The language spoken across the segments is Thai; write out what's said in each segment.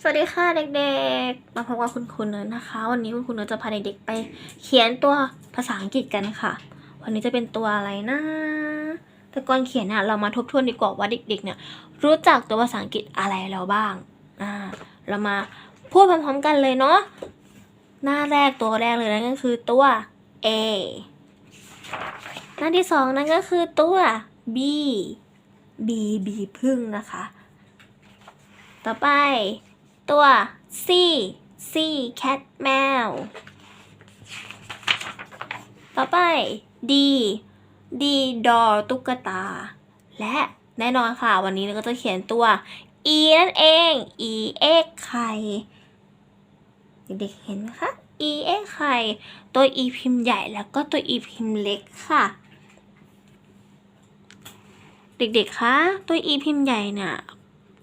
สวัสดีค่ะเด็กๆ มาพบกับคุณครูเนิร์นะคะ วันนี้คุณครูเนิร์จะพาเด็กๆไปเขียนตัวภาษาอังกฤษกันค่ะ วันนี้จะเป็นตัวอะไรนะ แต่ก่อนเขียนเนี่ยเรามาทบทวนดีกว่าว่าเด็ก ๆ เนี่ย รู้จักตัวภาษาอังกฤษอะไรแล้วบ้าง อ่า เรามาพูดพร้อมๆกันเลยเนาะ หน้าแรกตัวแรกเลยนั่นก็คือตัว A หน้าที่สองนั่นก็คือตัว B B B พึ่งนะคะ ต่อไป ตัว C C cat แมว ต่อไป D D doll ตุ๊กตา และแน่นอนค่ะ วันนี้เราก็จะเขียนตัว E นั่นเอง E X ไข่เด็กๆเห็นไหมคะ E X ไข่ตัว E พิมพ์ใหญ่แล้วก็ตัว E พิมพ์เล็กค่ะ เด็กๆคะตัว E พิมพ์ใหญ่เนี่ย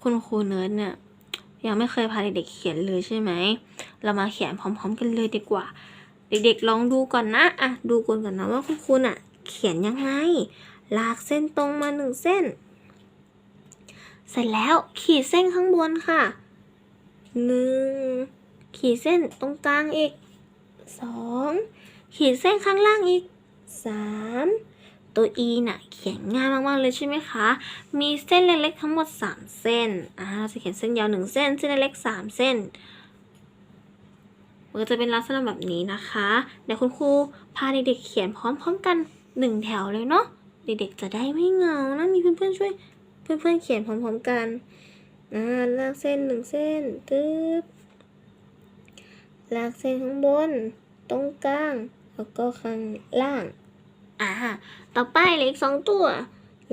คุณครูเนิร์ดเนี่ย ยังไม่เคยพาเด็กๆเขียนเลยใช่ไหม เรามาเขียนพร้อม ๆ กันเลยดีกว่า เด็กๆลองดูก่อนนะอะดูก่อนก่อนนะว่าคุณครูน่ะ เขียนยังไง ลากเส้นตรงมาหนึ่งเส้น เสร็จแล้วขีดเส้นข้างบนค่ะหนึ่งขีดเส้นตรงกลางอีกสองขีดเส้นข้างล่างอีกสาม ตัว e น่ะเขียนง่ายมากๆเลยใช่ไหมคะ มีเส้นเล็กๆทั้งหมด 3 เส้น อ่า เราจะเขียนเส้นยาว 1 เส้น เส้นเล็กๆ3เส้นมันก็จะเป็นลักษณะแบบนี้นะคะ เดี๋ยวคุณครูพาเด็กๆเขียนพร้อมๆกัน 1 แถวเลยเนาะ เด็กๆจะได้ไม่เหงานะ มีเพื่อนๆช่วย เพื่อนๆเขียนพร้อมๆกัน อ่า ลากเส้นหนึ่งเส้น ตึ๊บ ลากเส้นข้างบน ตรงกลาง แล้วก็ข้างล่าง อ่าต่อไปเหลืออีกสองตัว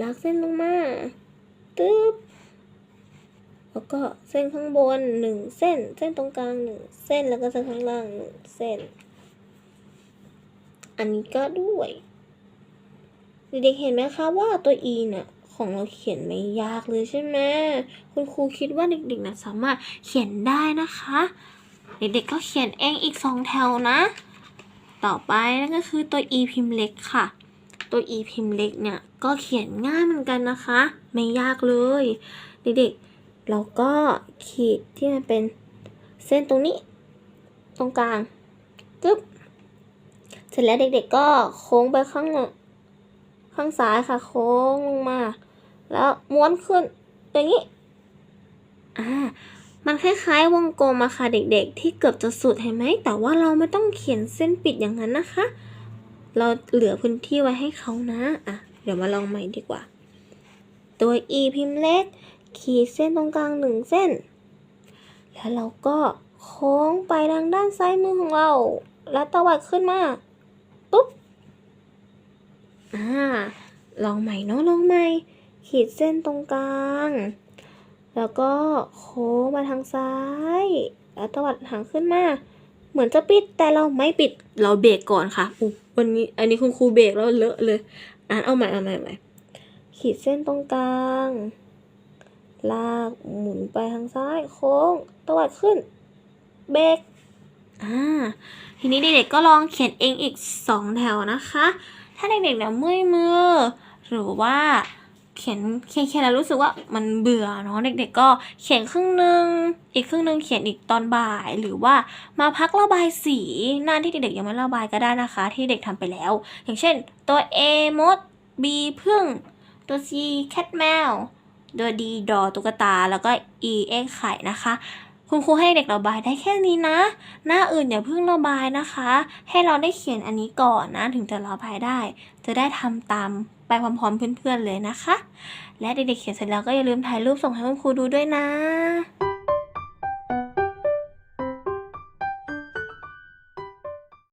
ลากเส้นลงมาตึ๊บแล้วก็เส้นข้างบนหนึ่งเส้น เส้นตรงกลางหนึ่งเส้นแล้วก็เส้นข้างล่างหนึ่งเส้น อันนี้ก็ด้วยเด็กๆเห็นไหมคะว่าตัว e เนี่ยของเราเขียนไม่ยากเลยใช่ไหมคุณครูคิดว่าเด็กๆนะสามารถเขียนได้นะคะ เด็กๆก็เขียนเองอีกสองแถวนะ ต่อไปนั่นก็คือตัว e พิมพ์เล็กค่ะ ตัว e พิมพ์เล็กเนี่ยก็เขียนง่ายเหมือนกันนะคะ ไม่ยากเลยเด็กๆเราก็ขีดที่มันเป็นเส้นตรงนี้ ตรงกลางกึ๊บเสร็จแล้วเด็กๆก็โค้งไปข้างข้างซ้ายค่ะ โค้งลงมา แล้วม้วนขึ้นอย่างนี้อ่า มันคล้ายๆวงกลมอะค่ะเด็กๆ ที่เกือบจะสุดเห็นไหม แต่ว่าเราไม่ต้องเขียนเส้นปิดอย่างนั้นนะคะ เราเหลือพื้นที่ไว้ให้เขานะอะเดี๋ยวมาลองใหม่ดีกว่า ตัว e พิมพ์เล็ก ขีดเส้นตรงกลางหนึ่งเส้น แล้วเราก็โค้งไปทางด้านซ้ายมือของเรา แล้วตวัดขึ้นมา ปุ๊บ อ่า ลองใหม่เนาะลองใหม่ ขีดเส้นตรงกลาง แล้วก็โค้งมาทางซ้าย แล้วตวัดหางขึ้นมา เหมือนจะปิดแต่เราไม่ปิดเราเบรกก่อนค่ะอุ๊วันนี้อันนี้คุณครูเบรกแล้วเลอะเลย อ่านเอาใหม่เอาใหม่ใหม่ขีดเส้นตรงกลาง ลากหมุนไปทางซ้ายโค้งตวัดขึ้น เบรกอ่าทีนี้เด็กๆก็ลองเขียนเองอีกสองแถวนะคะ ถ้าเด็กๆเนี่ยเมื่อยมือ หรือว่า เขียนเขียนเขียนแล้วรู้สึกว่ามันเบื่อเนาะเด็กๆก็เขียนครึ่งหนึ่งอีกครึ่งหนึ่งเขียนอีกตอนบ่าย หรือว่ามาพักระบายสีหน้าที่เด็กๆยังไม่ระบายก็ได้นะคะ ที่เด็กทำไปแล้ว อย่างเช่น ตัว A มด B พึ่ง ตัว C แคทแมวตัว D ดอตุ๊กตาแล้วก็ E เอ็กไข่นะคะ คุณครูให้เด็กระบายได้แค่นี้นะ หน้าอื่นอย่าเพิ่งระบายนะคะ ให้เราได้เขียนอันนี้ก่อนนะถึงจะระบายได้ จะได้ทำตาม ไปพร้อมๆเพื่อนๆเลยนะคะ และเด็กๆเขียนเสร็จแล้วก็อย่าลืมถ่ายรูปส่งให้คุณครูดูด้วยนะ